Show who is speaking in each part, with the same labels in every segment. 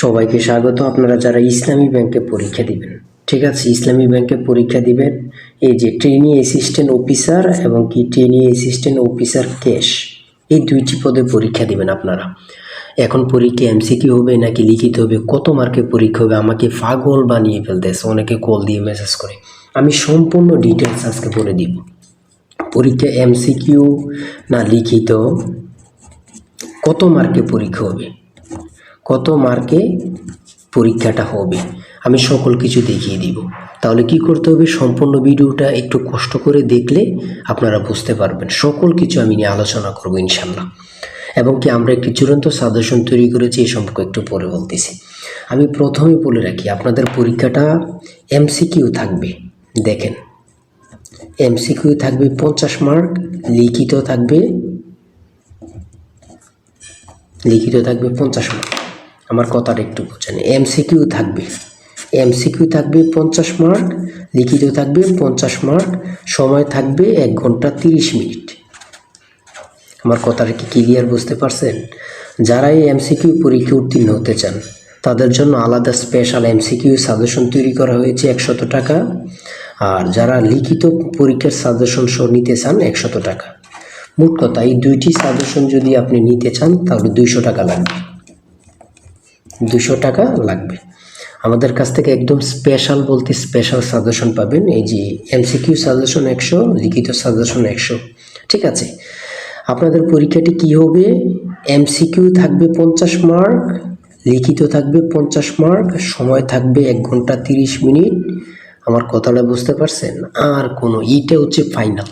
Speaker 1: সবাইকে স্বাগত। আপনারা যারা ইসলামী ব্যাংকে পরীক্ষা দিবেন, ঠিক আছে? ইসলামী ব্যাংকে পরীক্ষা দিবেন, এই যে ট্রেনি অ্যাসিস্ট্যান্ট অফিসার এবং কি ট্রেনি অ্যাসিস্ট্যান্ট অফিসার ক্যাশ এই দুইটি পদে পরীক্ষা দিবেন আপনারা। এখন পরীক্ষা এমসিকিউ হবে নাকি লিখিত হবে, কত মার্কে পরীক্ষা হবে, আমাকে পাগল বানিয়ে ফেলতেছে, অনেকে কল দিয়ে মেসেজ করে। আমি সম্পূর্ণ ডিটেলস আজকে বলে দিব। পরীক্ষা এমসিকিউ না লিখিত, কত মার্কে পরীক্ষা হবে? কত মার্কে পরীক্ষাটা হবে? আমি সকল কিছু দেখিয়ে দিব। তাহলে কি করতে হবে? সম্পূর্ণ ভিডিওটা একটু কষ্ট করে দেখলে আপনারা বুঝতে পারবেন। সকল কিছু আমি নিয়ে আলোচনা করব ইনশাল্লাহ এবং কি আমরা একটি চূড়ান্ত সাজেশন তৈরি করেছি এই সম্পর্কে একটু পরে বলতেছি। আমি প্রথমে বলে রাখি, আপনাদের পরীক্ষাটা এমসিকিউ থাকবে। দেখেন, এমসিকিউ থাকবে পঞ্চাশ মার্ক, লিখিত থাকবে লিখিত থাকবে পঞ্চাশ মার্ক। আমার কথাটা একটু বোঝেন। এমসিকিউ থাকবে। এমসিকিউ থাকবে পঞ্চাশ মার্ক লিখিত থাকবে পঞ্চাশ মার্ক সময় থাকবে এক ঘণ্টা তিরিশ মিনিট। আমার কথাটা কি ক্লিয়ার বুঝতে পারছেন? যারা এই এমসিকিউ পরীক্ষা উত্তীর্ণ হতে চান, তাদের জন্য আলাদা স্পেশাল এমসিকিউ সাজেশন তৈরি করা হয়েছে একশত টাকা। আর যারা লিখিত পরীক্ষার সাজেশন সহ নিতে চান, একশত টাকা। মোট কথা, এই দুইটি সাজেশন যদি আপনি নিতে চান, তাহলে দুইশো টাকা লাগবে। দুশো টাকা লাগবে। আমাদের কাছ থেকে একদম স্পেশাল বলতে স্পেশাল সাজেশন পাবেন, এই যে এমসিকিউ সাজেশন একশো, লিখিত সাজেশন একশো। ঠিক আছে? আপনাদের পরীক্ষাটি কি হবে? এমসিকিউ থাকবে পঞ্চাশ মার্ক লিখিত থাকবে পঞ্চাশ মার্ক সময় থাকবে এক ঘণ্টা তিরিশ মিনিট। আমার কথাটা বুঝতে পারছেন? আর কোনো, এইটা হচ্ছে ফাইনাল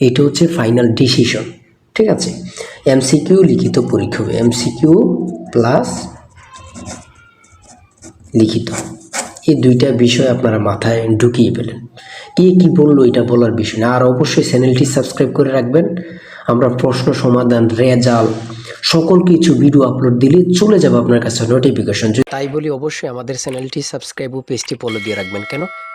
Speaker 1: এটা হচ্ছে ফাইনাল ডিসিশন ঠিক আছে? এমসিকিউ লিখিত পরীক্ষা হবে। এমসিকিউ প্লাস লিখিত। এই দুইটা বিষয় আপনারা মাথায় ঢুকিয়ে পেলেন কে কি বলল এটা বলার বিষয় না, আর অবশ্যই চ্যানেলটি সাবস্ক্রাইব করে রাখবেন। আমরা প্রশ্ন, সমাধান রেজাল সকল কিছু ভিডিও আপলোড দিলে চলে যাবে আপনার কাছে নোটিফিকেশন তাই বলি অবশ্যই আমাদের চ্যানেলটি সাবস্ক্রাইব ও পেজটি ফলো দিয়ে রাখবেন। কেন?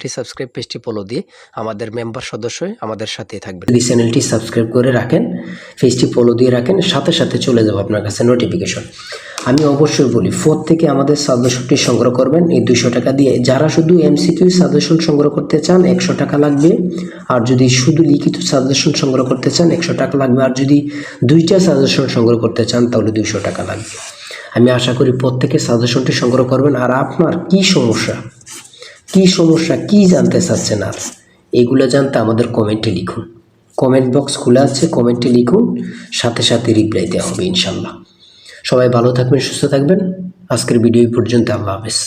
Speaker 1: চ্যানেলটি সাবস্ক্রাইব পেজটি ফলো দিয়ে আমাদের মেম্বার সদস্য আমাদের সাথে থাকবেন। যদি চ্যানেলটি সাবস্ক্রাইব করে রাখেন, পেজটি ফলো দিয়ে রাখেন, সাথে সাথে চলে যাবে আপনার কাছে নোটিফিকেশন আমি অবশ্যই বলি ফোর থেকে আমাদের সাজেশনটি সংগ্রহ করবেন। এই দুশো টাকা দিয়ে যারা শুধু এমসিকিউ সাজেশন সংগ্রহ করতে চান, একশো টাকা লাগবে। আর যদি শুধু লিখিত সাজেশন সংগ্রহ করতে চান, একশো টাকা লাগবে। আর যদি দুইটা সাজেশন সংগ্রহ করতে চান, তাহলে দুইশো টাকা লাগবে। আমি আশা করি প্রত্যেকে সাজেশনটি সংগ্রহ করবেন। আর আপনার কি সমস্যা? কি সমস্যা, কি জানতে চাচ্ছেন আজ? এগুলো জানতে আমাদের কমেন্টে লিখুন। কমেন্ট বক্স খোলা আছে কমেন্টে লিখুন, সাথে সাথে রিপ্লাই দেওয়া হবে ইনশাল্লাহ সবাই ভালো থাকবেন, সুস্থ থাকবেন। আজকের ভিডিও পর্যন্ত, আল্লাহ হাফেজ।